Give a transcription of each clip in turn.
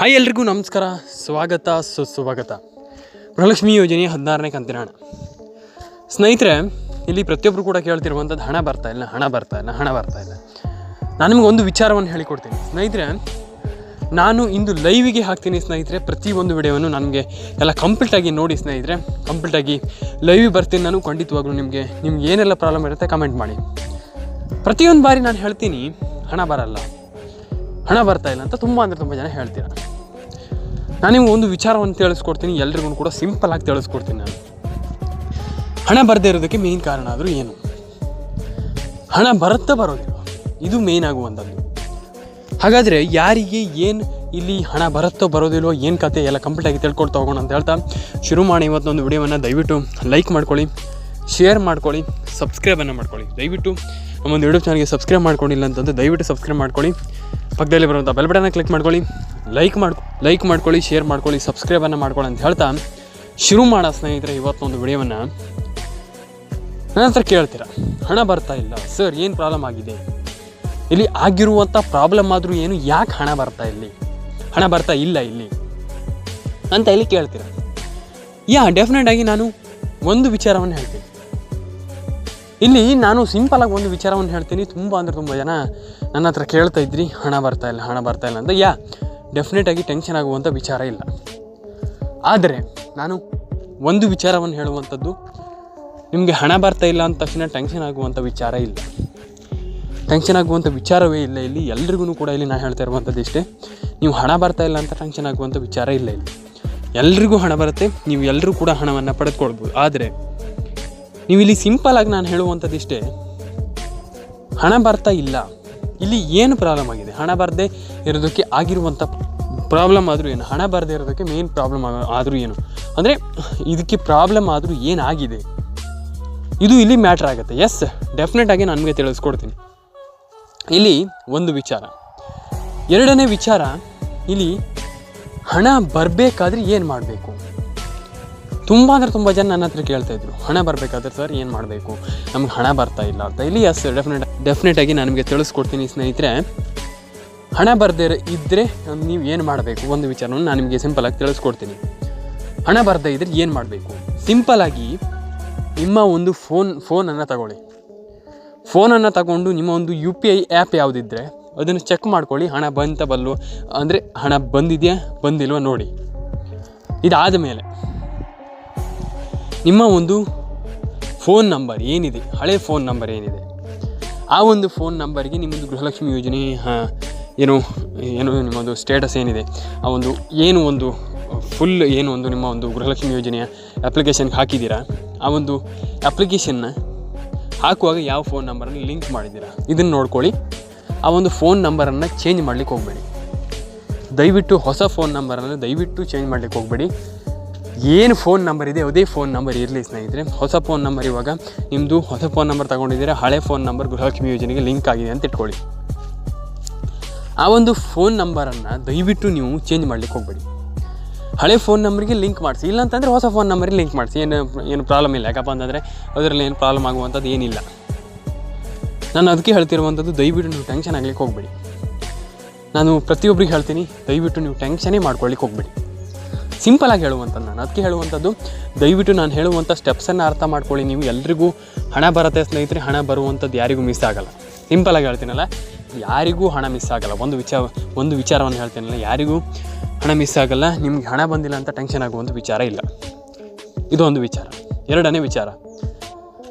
Hi ಎಲ್ರಿಗೂ ನಮಸ್ಕಾರ. ಸ್ವಾಗತ, ಸುಸ್ವಾಗತ. ಗೃಹಲಕ್ಷ್ಮಿ ಯೋಜನೆ ಹದಿನಾರನೇ ಕಂತಿನ ಹಣ ಸ್ನೇಹಿತರೆ, ಇಲ್ಲಿ ಪ್ರತಿಯೊಬ್ಬರು ಕೂಡ ಕೇಳ್ತಿರುವಂಥದ್ದು ಹಣ ಬರ್ತಾ ಇಲ್ಲ, ಹಣ ಬರ್ತಾ ಇಲ್ಲ, ಹಣ ಬರ್ತಾ ಇಲ್ಲ. ನಾನು ನಿಮಗೆ ಒಂದು ವಿಚಾರವನ್ನು ಹೇಳಿಕೊಡ್ತೀನಿ. ಸ್ನೇಹಿತರೆ, ನಾನು ಇಂದು ಲೈವಿಗೆ ಹಾಕ್ತೀನಿ ಸ್ನೇಹಿತರೆ ಪ್ರತಿಯೊಂದು ವಿಡಿಯೋವನ್ನು ನನಗೆ ಎಲ್ಲ ಕಂಪ್ಲೀಟಾಗಿ ನೋಡಿ ಸ್ನೇಹಿತರೆ. ಕಂಪ್ಲೀಟಾಗಿ ಲೈವಿಗೆ ಬರ್ತೀನಿ. ನಾನು ಖಂಡಿತವಾಗ್ಲೂ ನಿಮಗೆ, ನಿಮ್ಗೆ ಏನೆಲ್ಲ ಪ್ರಾಬ್ಲಮ್ ಇರುತ್ತೆ ಕಮೆಂಟ್ ಮಾಡಿ. ಪ್ರತಿಯೊಂದು ಬಾರಿ ನಾನು ಹೇಳ್ತೀನಿ, ಹಣ ಬರಲ್ಲ. ಹಣ ಬರ್ತಾ ಇಲ್ಲ ಅಂತ ತುಂಬ ಅಂದರೆ ತುಂಬ ಜನ ಹೇಳ್ತೀರ. ನಾನು ನಿಮ್ಗೆ ಒಂದು ವಿಚಾರವನ್ನು ತಿಳಿಸ್ಕೊಡ್ತೀನಿ, ಎಲ್ರಿಗೂ ಕೂಡ ಸಿಂಪಲ್ ಆಗಿ ತಿಳಿಸ್ಕೊಡ್ತೀನಿ ನಾನು. ಹಣ ಬರದೇ ಇರೋದಕ್ಕೆ ಮೇನ್ ಕಾರಣ ಆದರೂ ಏನು? ಹಣ ಬರುತ್ತಾ ಬರೋದಿಲ್ಲ. ಇದು ಮೇನ್ ಆಗುವಂಥದ್ದು ಹಾಗಾದರೆ ಯಾರಿಗೆ ಏನು ಇಲ್ಲಿ ಹಣ ಬರುತ್ತೋ ಬರೋದಿಲ್ವೋ ಏನು ಕತೆ ಎಲ್ಲ ಕಂಪ್ಲೀಟಾಗಿ ತಿಳ್ಕೊಳ್ತಾ ಹೋಗೋಣ ಅಂತ ಹೇಳ್ತಾ, ಶುರು ಮಾಡಿ ಇವತ್ತೊಂದು ವಿಡಿಯೋವನ್ನು ದಯವಿಟ್ಟು ಲೈಕ್ ಮಾಡ್ಕೊಳ್ಳಿ ಶೇರ್ ಮಾಡ್ಕೊಳ್ಳಿ ಸಬ್ಸ್ಕ್ರೈಬನ್ನು ಮಾಡ್ಕೊಳ್ಳಿ. ದಯವಿಟ್ಟು ನಮ್ಮೊಂದು ಯೂಟ್ಯೂಬ್ ಚಾನಲ್ಗೆ ಸಬ್ಸ್ಕ್ರೈಬ್ ಮಾಡ್ಕೊಂಡಿಲ್ಲ ಅಂತಂದರೆ ದಯವಿಟ್ಟು ಸಬ್ಸ್ಕ್ರೈಬ್ ಮಾಡ್ಕೊಳ್ಳಿ. ಪಕ್ಕದಲ್ಲಿ ಬರುವಂಥ ಬೆಲ್ ಬಟನ್ನ ಕ್ಲಿಕ್ ಮಾಡ್ಕೊಳ್ಳಿ. ಲೈಕ್ ಮಾಡ್ ಲೈಕ್ ಮಾಡ್ಕೊಳ್ಳಿ ಶೇರ್ ಮಾಡ್ಕೊಳ್ಳಿ ಸಬ್ಸ್ಕ್ರೈಬನ್ನು ಮಾಡ್ಕೊಳ್ಳಿ ಅಂತ ಹೇಳ್ತಾ ಶುರು ಮಾಡೋ ಸ್ನೇಹಿತರೆ ಇವತ್ತೊಂದು ವಿಡಿಯೋವನ್ನು ನಂತರ ಹತ್ರ ಕೇಳ್ತೀರಾ? ಹಣ ಬರ್ತಾ ಇಲ್ಲ. ಸರ್ ಏನು ಪ್ರಾಬ್ಲಮ್ ಆಗಿದೆ? ಇಲ್ಲಿ ಆಗಿರುವಂಥ ಪ್ರಾಬ್ಲಮ್ ಆದರೂ ಏನು? ಯಾಕೆ ಹಣ ಬರ್ತಾ ಇಲ್ಲಿ? ಹಣ ಬರ್ತಾ ಇಲ್ಲ ಇಲ್ಲಿ? ಅಂತ ಇಲ್ಲಿ ಕೇಳ್ತೀರ? ಯಾ ಡೆಫಿನೆಟ್ ಆಗಿ ನಾನು ಒಂದು ವಿಚಾರವನ್ನು ಹೇಳ್ತೀನಿ. ಇಲ್ಲಿ ನಾನು ಸಿಂಪಲಾಗಿ ಒಂದು ವಿಚಾರವನ್ನು ಹೇಳ್ತೀನಿ. ತುಂಬ ಅಂದರೆ ತುಂಬ ಜನ ನನ್ನ ಹತ್ರ ಕೇಳ್ತಾ ಇದ್ರಿ, ಹಣ ಬರ್ತಾ ಇಲ್ಲ, ಹಣ ಬರ್ತಾ ಇಲ್ಲ ಅಂತ. ಯಾ ಡೆಫಿನೆಟ್ ಆಗಿ ಟೆನ್ಷನ್ ಆಗುವಂಥ ವಿಚಾರ ಇಲ್ಲ. ಆದರೆ ನಾನು ಒಂದು ವಿಚಾರವನ್ನು ಹೇಳುವಂಥದ್ದು, ನಿಮಗೆ ಹಣ ಬರ್ತಾ ಇಲ್ಲ ಅಂದ ತಕ್ಷಣ ಟೆನ್ಷನ್ ಆಗುವಂಥ ವಿಚಾರ ಇಲ್ಲ. ಟೆನ್ಷನ್ ಆಗುವಂಥ ವಿಚಾರವೇ ಇಲ್ಲ ಇಲ್ಲಿ. ಎಲ್ರಿಗೂ ಕೂಡ ಇಲ್ಲಿ ನಾನು ಹೇಳ್ತಾ ಇರುವಂಥದ್ದು ಇಷ್ಟೇ. ನೀವು ಹಣ ಬರ್ತಾ ಇಲ್ಲ ಅಂತ ಟೆನ್ಷನ್ ಆಗುವಂಥ ವಿಚಾರ ಇಲ್ಲ ಇಲ್ಲಿ. ಎಲ್ರಿಗೂ ಹಣ ಬರುತ್ತೆ, ನೀವು ಎಲ್ಲರೂ ಕೂಡ ಹಣವನ್ನು ಪಡೆದುಕೊಳ್ಬೋದು. ಆದರೆ ನೀವು ಇಲ್ಲಿ ಸಿಂಪಲ್ ಆಗಿ ನಾನು ಹೇಳುವಂಥದ್ದು ಇಷ್ಟೇ. ಹಣ ಬರ್ತಾ ಇಲ್ಲ. ಇಲ್ಲಿ ಏನು ಪ್ರಾಬ್ಲಮ್ ಆಗಿದೆ? ಹಣ ಬರದೇ ಇರೋದಕ್ಕೆ ಆಗಿರುವಂಥ ಪ್ರಾಬ್ಲಮ್ ಆದರೂ ಏನು? ಹಣ ಬರದೇ ಇರೋದಕ್ಕೆ ಮೇನ್ ಪ್ರಾಬ್ಲಮ್ ಆದರೂ ಏನು? ಅಂದರೆ ಇದಕ್ಕೆ ಪ್ರಾಬ್ಲಮ್ ಆದರೂ ಏನಾಗಿದೆ ಇದು ಇಲ್ಲಿ ಮ್ಯಾಟ್ರ್ ಆಗುತ್ತೆ. ಎಸ್ ಡೆಫಿನೆಟ್ ಆಗಿ ನಾನು ನಿಮಗೆ ತಿಳಿಸ್ಕೊಡ್ತೀನಿ. ಇಲ್ಲಿ ಒಂದು ವಿಚಾರ. ಎರಡನೇ ವಿಚಾರ, ಇಲ್ಲಿ ಹಣ ಬರಬೇಕಾದ್ರೆ ಏನು ಮಾಡಬೇಕು? ತುಂಬ ಅಂದರೆ ತುಂಬ ಜನ ನನ್ನ ಹತ್ರ ಕೇಳ್ತಾ ಇದ್ರು, ಹಣ ಬರಬೇಕಾದ್ರೆ ಸರ್ ಏನು ಮಾಡಬೇಕು? ನಮ್ಗೆ ಹಣ ಬರ್ತಾ ಇಲ್ಲ ಅಂತ. ಇಲ್ಲಿ ಎಸ್ ಡೆಫಿನೆಟ್ ಡೆಫಿನೆಟ್ ಆಗಿ ನಾನು ನಿಮಗೆ ತಿಳಿಸ್ಕೊಡ್ತೀನಿ ಸ್ನೇಹಿತರೆ. ಹಣ ಬರದೇ ಇದ್ದರೆ ನೀವು ಏನು ಮಾಡಬೇಕು? ಒಂದು ವಿಚಾರವನ್ನು ನಾನು ನಿಮಗೆ ಸಿಂಪಲಾಗಿ ತಿಳಿಸ್ಕೊಡ್ತೀನಿ. ಹಣ ಬರದೇ ಇದ್ದರೆ ಏನು ಮಾಡಬೇಕು? ಸಿಂಪಲಾಗಿ ನಿಮ್ಮ ಒಂದು ಫೋನ್ ಫೋನನ್ನು ತಗೊಳ್ಳಿ. ಫೋನನ್ನು ತಗೊಂಡು ನಿಮ್ಮ ಒಂದು ಯು ಪಿ ಐ ಆ್ಯಪ್ ಯಾವುದಿದ್ದರೆ ಅದನ್ನು ಚೆಕ್ ಮಾಡ್ಕೊಳ್ಳಿ, ಹಣ ಬಂತ ಬಲ್ಲು ಅಂದರೆ ಹಣ ಬಂದಿದೆಯಾ, ಬಂದಿಲ್ವ ನೋಡಿ. ಇದಾದ ಮೇಲೆ ನಿಮ್ಮ ಒಂದು ಫೋನ್ ನಂಬರ್ ಏನಿದೆ? ಹಳೆ ಫೋನ್ ನಂಬರ್ ಏನಿದೆ? ಆ ಒಂದು ಫೋನ್ ನಂಬರ್ಗೆ ನಿಮ್ಮದು ಗೃಹಲಕ್ಷ್ಮಿ ಯೋಜನೆ ಏನು ಏನು ನಿಮ್ಮದು ಸ್ಟೇಟಸ್ ಏನಿದೆ? ಆ ಒಂದು, ಏನು ಒಂದು ಫುಲ್ ಏನು ಒಂದು ನಿಮ್ಮ ಒಂದು ಗೃಹಲಕ್ಷ್ಮಿ ಯೋಜನೆಯ ಅಪ್ಲಿಕೇಶನ್ಗೆ ಹಾಕಿದ್ದೀರಾ? ಆ ಒಂದು ಅಪ್ಲಿಕೇಶನ್ನ ಹಾಕುವಾಗ ಯಾವ ಫೋನ್ ನಂಬರನ್ನು ಲಿಂಕ್ ಮಾಡಿದ್ದೀರಾ? ಇದನ್ನು ನೋಡ್ಕೊಳ್ಳಿ. ಆ ಒಂದು ಫೋನ್ ನಂಬರನ್ನು ಚೇಂಜ್ ಮಾಡ್ಲಿಕ್ಕೆ ಹೋಗಬೇಡಿ. ದಯವಿಟ್ಟು ಹೊಸ ಫೋನ್ ನಂಬರನ್ನು ದಯವಿಟ್ಟು ಚೇಂಜ್ ಮಾಡ್ಲಿಕ್ಕೆ ಹೋಗಬೇಡಿ. ಏನು ಫೋನ್ ನಂಬರ್ ಇದೆ ಅದೇ ಫೋನ್ ನಂಬರ್ ಇರಲಿ ಸ್ನೇಹಿತರೆ. ಹೊಸ ಫೋನ್ ನಂಬರ್ ಇವಾಗ ನಿಮ್ಮದು ಹೊಸ ಫೋನ್ ನಂಬರ್ ತೊಗೊಂಡಿದ್ದೀರಾ, ಹಳೆ ಫೋನ್ ನಂಬರ್ ಗೃಹಲಕ್ಷ್ಮಿ ಯೋಜನೆಗೆ ಲಿಂಕ್ ಆಗಿದೆ ಅಂತ ಇಟ್ಕೊಳ್ಳಿ. ಆ ಒಂದು ಫೋನ್ ನಂಬರನ್ನು ದಯವಿಟ್ಟು ನೀವು ಚೇಂಜ್ ಮಾಡ್ಲಿಕ್ಕೆ ಹೋಗಬೇಡಿ. ಹಳೆ ಫೋನ್ ನಂಬರಿಗೆ ಲಿಂಕ್ ಮಾಡಿಸಿ ಇಲ್ಲ ಅಂತಂದರೆ ಹೊಸ ಫೋನ್ ನಂಬರಿಗೆ ಲಿಂಕ್ ಮಾಡಿಸಿ. ಏನು ಏನು ಪ್ರಾಬ್ಲಮ್ ಇಲ್ಲ. ಯಾಕಪ್ಪ ಅಂತಂದರೆ ಅದರಲ್ಲಿ ಏನು ಪ್ರಾಬ್ಲಮ್ ಆಗುವಂಥದ್ದು ಏನಿಲ್ಲ. ನಾನು ಅದಕ್ಕೆ ಹೇಳ್ತಿರುವಂಥದ್ದು ದಯವಿಟ್ಟು ನೀವು ಟೆನ್ಷನ್ ಆಗಲಿಕ್ಕೆ ಹೋಗಬೇಡಿ. ನಾನು ಪ್ರತಿಯೊಬ್ಬರಿಗೆ ಹೇಳ್ತೀನಿ, ದಯವಿಟ್ಟು ನೀವು ಟೆನ್ಷನೇ ಮಾಡ್ಕೊಳ್ಳಿಕ್ಕೆ ಹೋಗಬೇಡಿ. ಸಿಂಪಲಾಗಿ ಹೇಳುವಂಥದ್ದು ನಾನು. ಅದಕ್ಕೆ ಹೇಳುವಂಥದ್ದು, ದಯವಿಟ್ಟು ನಾನು ಹೇಳುವಂಥ ಸ್ಟೆಪ್ಸನ್ನು ಅರ್ಥ ಮಾಡ್ಕೊಳ್ಳಿ ನೀವು. ಎಲ್ರಿಗೂ ಹಣ ಬರುತ್ತೆ ಸ್ನೇಹಿತರೆ, ಹಣ ಬರುವಂಥದ್ದು ಯಾರಿಗೂ ಮಿಸ್ ಆಗಲ್ಲ. ಸಿಂಪಲಾಗಿ ಹೇಳ್ತೀನಲ್ಲ, ಯಾರಿಗೂ ಹಣ ಮಿಸ್ ಆಗಲ್ಲ. ಒಂದು ವಿಚಾರ, ಒಂದು ವಿಚಾರವನ್ನು ಹೇಳ್ತೀನಲ್ಲ, ಯಾರಿಗೂ ಹಣ ಮಿಸ್ ಆಗಲ್ಲ, ನಿಮ್ಗೆ ಹಣ ಬಂದಿಲ್ಲ ಅಂತ ಟೆನ್ಷನ್ ಆಗುವಂಥ ವಿಚಾರ ಇಲ್ಲ. ಇದೊಂದು ವಿಚಾರ. ಎರಡನೇ ವಿಚಾರ,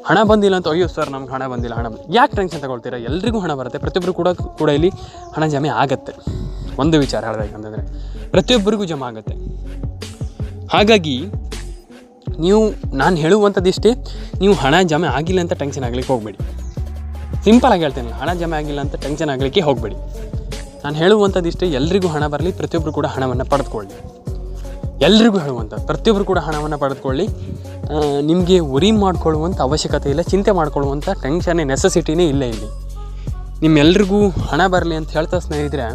ಹಣ ಬಂದಿಲ್ಲ ಅಂತ, ಅಯ್ಯೋ ಸರ್, ನಮ್ಗೆ ಹಣ ಬಂದಿಲ್ಲ, ಹಣ ಯಾಕೆ ಟೆನ್ಷನ್ ತಗೊಳ್ತೀರಾ? ಎಲ್ರಿಗೂ ಹಣ ಬರುತ್ತೆ. ಪ್ರತಿಯೊಬ್ಬರು ಕೂಡ ಕೂಡ ಇಲ್ಲಿ ಹಣ ಜಮೆ ಆಗುತ್ತೆ. ಒಂದು ವಿಚಾರ ಹೇಳಬೇಕಂತಂದರೆ ಪ್ರತಿಯೊಬ್ಬರಿಗೂ ಜಮಾ ಆಗುತ್ತೆ. ಹಾಗಾಗಿ ನೀವು, ನಾನು ಹೇಳುವಂಥದ್ದು ಇಷ್ಟೇ ನೀವು ಹಣ ಜಮೆ ಆಗಿಲ್ಲ ಅಂತ ಟೆನ್ಷನ್ ಆಗಲಿಕ್ಕೆ ಹೋಗಬೇಡಿ. ಸಿಂಪಲಾಗಿ ಹೇಳ್ತೇನೆ ಹಣ ಜಮೆ ಆಗಿಲ್ಲ ಅಂತ ಟೆನ್ಷನ್ ಆಗಲಿಕ್ಕೆ ಹೋಗಬೇಡಿ. ನಾನು ಹೇಳುವಂಥದ್ದು ಇಷ್ಟೇ ಎಲ್ರಿಗೂ ಹಣ ಬರಲಿ ಪ್ರತಿಯೊಬ್ಬರು ಕೂಡ ಹಣವನ್ನು ಪಡೆದುಕೊಳ್ಳಿ. ಎಲ್ರಿಗೂ ಹೇಳುವಂಥದ್ದು ಪ್ರತಿಯೊಬ್ಬರು ಕೂಡ ಹಣವನ್ನು ಪಡೆದುಕೊಳ್ಳಿ. ನಿಮಗೆ ಉರಿ ಮಾಡ್ಕೊಳ್ಳುವಂಥ ಅವಶ್ಯಕತೆ ಇಲ್ಲ, ಚಿಂತೆ ಮಾಡ್ಕೊಳ್ಳುವಂಥ ಟೆನ್ಷನ್ನೇ ನೆಸೆಸಿಟಿನೇ ಇಲ್ಲ ಇಲ್ಲಿ. ನಿಮ್ಮೆಲ್ರಿಗೂ ಹಣ ಬರಲಿ ಅಂತ ಹೇಳ್ತಾ ಸ್ನೇಹಿತರೆ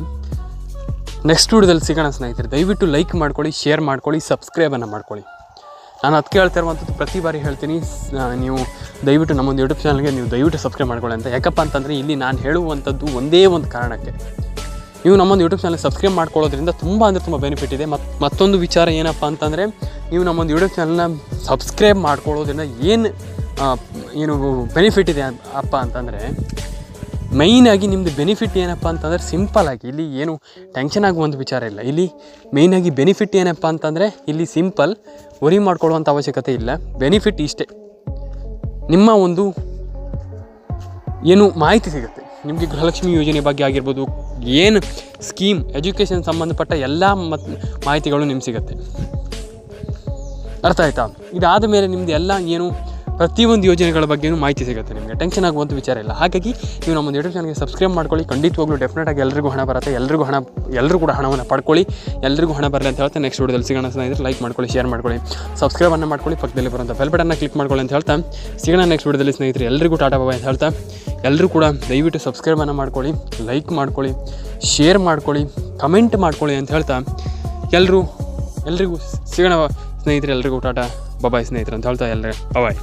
ನೆಕ್ಸ್ಟ್ ವಿಡಿಯೋದಲ್ಲಿ ಸಿಗೋಣ ಸ್ನೇಹಿತರೆ. ದಯವಿಟ್ಟು ಲೈಕ್ ಮಾಡ್ಕೊಳ್ಳಿ ಶೇರ್ ಮಾಡ್ಕೊಳ್ಳಿ ಸಬ್ಸ್ಕ್ರೈಬನ್ನು ಮಾಡ್ಕೊಳ್ಳಿ. ನಾನು ಅದಕ್ಕೆ ಹೇಳ್ತಾ ಇರುವಂಥದ್ದು ಪ್ರತಿ ಬಾರಿ ಹೇಳ್ತೀನಿ. ನೀವು ದಯವಿಟ್ಟು ನಮ್ಮೊಂದು ಯೂಟ್ಯೂಬ್ ಚಾನಲ್ಗೆ ನೀವು ದಯವಿಟ್ಟು ಸಬ್ಸ್ಕ್ರೈಬ್ ಮಾಡ್ಕೊಳ್ಳಿ ಅಂತ. ಯಾಕಪ್ಪ ಅಂತಂದರೆ ಇಲ್ಲಿ ನಾನು ಹೇಳುವಂಥದ್ದು ಒಂದೇ ಒಂದು ಕಾರಣಕ್ಕೆ. ನೀವು ನಮ್ಮೊಂದು ಯೂಟ್ಯೂಬ್ ಚಾನಲ್ ಸಬ್ಸ್ಕ್ರೈಬ್ ಮಾಡ್ಕೊಳ್ಳೋದ್ರಿಂದ ತುಂಬ ಅಂದರೆ ತುಂಬ ಬೆನಿಫಿಟ್ ಇದೆ. ಮತ್ತು ಮತ್ತೊಂದು ವಿಚಾರ ಏನಪ್ಪ ಅಂತಂದರೆ, ನೀವು ನಮ್ಮೊಂದು ಯೂಟ್ಯೂಬ್ ಚಾನಲ್ನ ಸಬ್ಸ್ಕ್ರೈಬ್ ಮಾಡ್ಕೊಳ್ಳೋದ್ರಿಂದ ಏನು ಏನು ಬೆನಿಫಿಟ್ ಇದೆ ಅಪ್ಪ ಅಂತಂದರೆ ಮೈನಾಗಿ ನಿಮ್ಮದು ಬೆನಿಫಿಟ್ ಏನಪ್ಪ ಅಂತಂದರೆ ಸಿಂಪಲಾಗಿ ಇಲ್ಲಿ ಏನು ಟೆನ್ಷನ್ ಆಗುವಂಥ ವಿಚಾರ ಇಲ್ಲ. ಇಲ್ಲಿ ಮೇಯ್ನಾಗಿ ಬೆನಿಫಿಟ್ ಏನಪ್ಪ ಅಂತಂದರೆ, ಇಲ್ಲಿ ಸಿಂಪಲ್ ವರಿ ಮಾಡ್ಕೊಳ್ಳುವಂಥ ಅವಶ್ಯಕತೆ ಇಲ್ಲ. ಬೆನಿಫಿಟ್ ಇಷ್ಟೇ. ನಿಮ್ಮ ಒಂದು ಏನು ಮಾಹಿತಿ ಸಿಗುತ್ತೆ. ನಿಮಗೆ ಗೃಹಲಕ್ಷ್ಮಿ ಯೋಜನೆ ಬಗ್ಗೆ ಆಗಿರ್ಬೋದು, ಏನು ಸ್ಕೀಮ್ ಎಜುಕೇಷನ್ ಸಂಬಂಧಪಟ್ಟ ಎಲ್ಲ ಮತ್ ಮಾಹಿತಿಗಳು ನಿಮ್ಗೆ ಸಿಗುತ್ತೆ. ಅರ್ಥ ಆಯ್ತಾ? ಇದಾದ ಮೇಲೆ ನಿಮ್ಮದು ಎಲ್ಲ ಏನು ಪ್ರತಿಯೊಂದು ಯೋಜನೆಗಳ ಬಗ್ಗೆಯೂ ಮಾಹಿತಿ ಸಿಗುತ್ತೆ ನಿಮಗೆ. ಟೆನ್ಷನ್ ಆಗುವಂಥ ವಿಚಾರ ಇಲ್ಲ. ಹಾಗಾಗಿ ನೀವು ನಮ್ಮ ಯೂಟ್ಯೂಬ್ ಚಾನಲ್ಗೆ ಸಬ್ಸ್ಕ್ರೈಬ್ ಮಾಡ್ಕೊಳ್ಳಿ. ಖಂಡಿತವಾಗ್ಲೂ ಡೆಫಿನೆಟ್ ಆಗಿ ಎಲ್ರಿಗೂ ಹಣ ಬರುತ್ತೆ. ಎಲ್ಲರಿಗೂ ಹಣ ಎಲ್ಲರೂ ಕೂಡ ಹಣವನ್ನು ಪಡ್ಕೊಳ್ಳಿ. ಎಲ್ಲರಿಗೂ ಹಣ ಬರಲಿ ಅಂತ ಹೇಳ್ತಾ ನೆಕ್ಸ್ಟ್ ವಿಡಿಯೋದಲ್ಲಿ ಸಿಗೋಣ ಸ್ನೇಹಿತರೆ. ಲೈಕ್ ಮಾಡ್ಕೊಳ್ಳಿ ಶೇರ್ ಮಾಡ್ಕೊಳ್ಳಿ. ಸಬ್ಸ್ಕ್ರೈಬನ್ನು ಮಾಡ್ಕೊಳ್ಳಿ. ಪಕ್ಕದಲ್ಲಿ ಬರುವಂಥ ಬೆಲ್ ಬಟನ್ನ ಕ್ಲಿಕ್ ಮಾಡ್ಕೊಳ್ಳಿ ಅಂತ ಹೇಳ್ತಾ ಸಿಗೋಣ ನೆಕ್ಸ್ಟ್ ವಿಡಿಯೋದಲ್ಲಿ ಸ್ನೇಹಿತರೆ. ಎಲ್ಲರಿಗೂ ಟಾಟಾ ಬಾಬಾ ಅಂತ ಹೇಳ್ತಾ ಎಲ್ಲರೂ ಕೂಡ ದಯವಿಟ್ಟು ಸಬ್ಸ್ಕ್ರೈಬನ್ನು ಮಾಡ್ಕೊಳ್ಳಿ. ಲೈಕ್ ಮಾಡ್ಕೊಳ್ಳಿ ಶೇರ್ ಮಾಡ್ಕೊಳ್ಳಿ ಕಮೆಂಟ್ ಮಾಡ್ಕೊಳ್ಳಿ ಅಂತ ಹೇಳ್ತಾ ಎಲ್ಲರೂ ಎಲ್ರಿಗೂ ಸಿಗೋಣ ಸ್ನೇಹಿತರೆ. ಎಲ್ರಿಗೂ ಟಾಟಾ ಬಾಬಾಯ್ ಸ್ನೇಹಿತರು ಅಂತ ಹೇಳ್ತಾ ಎಲ್ಲರೂ ಬಾಯ್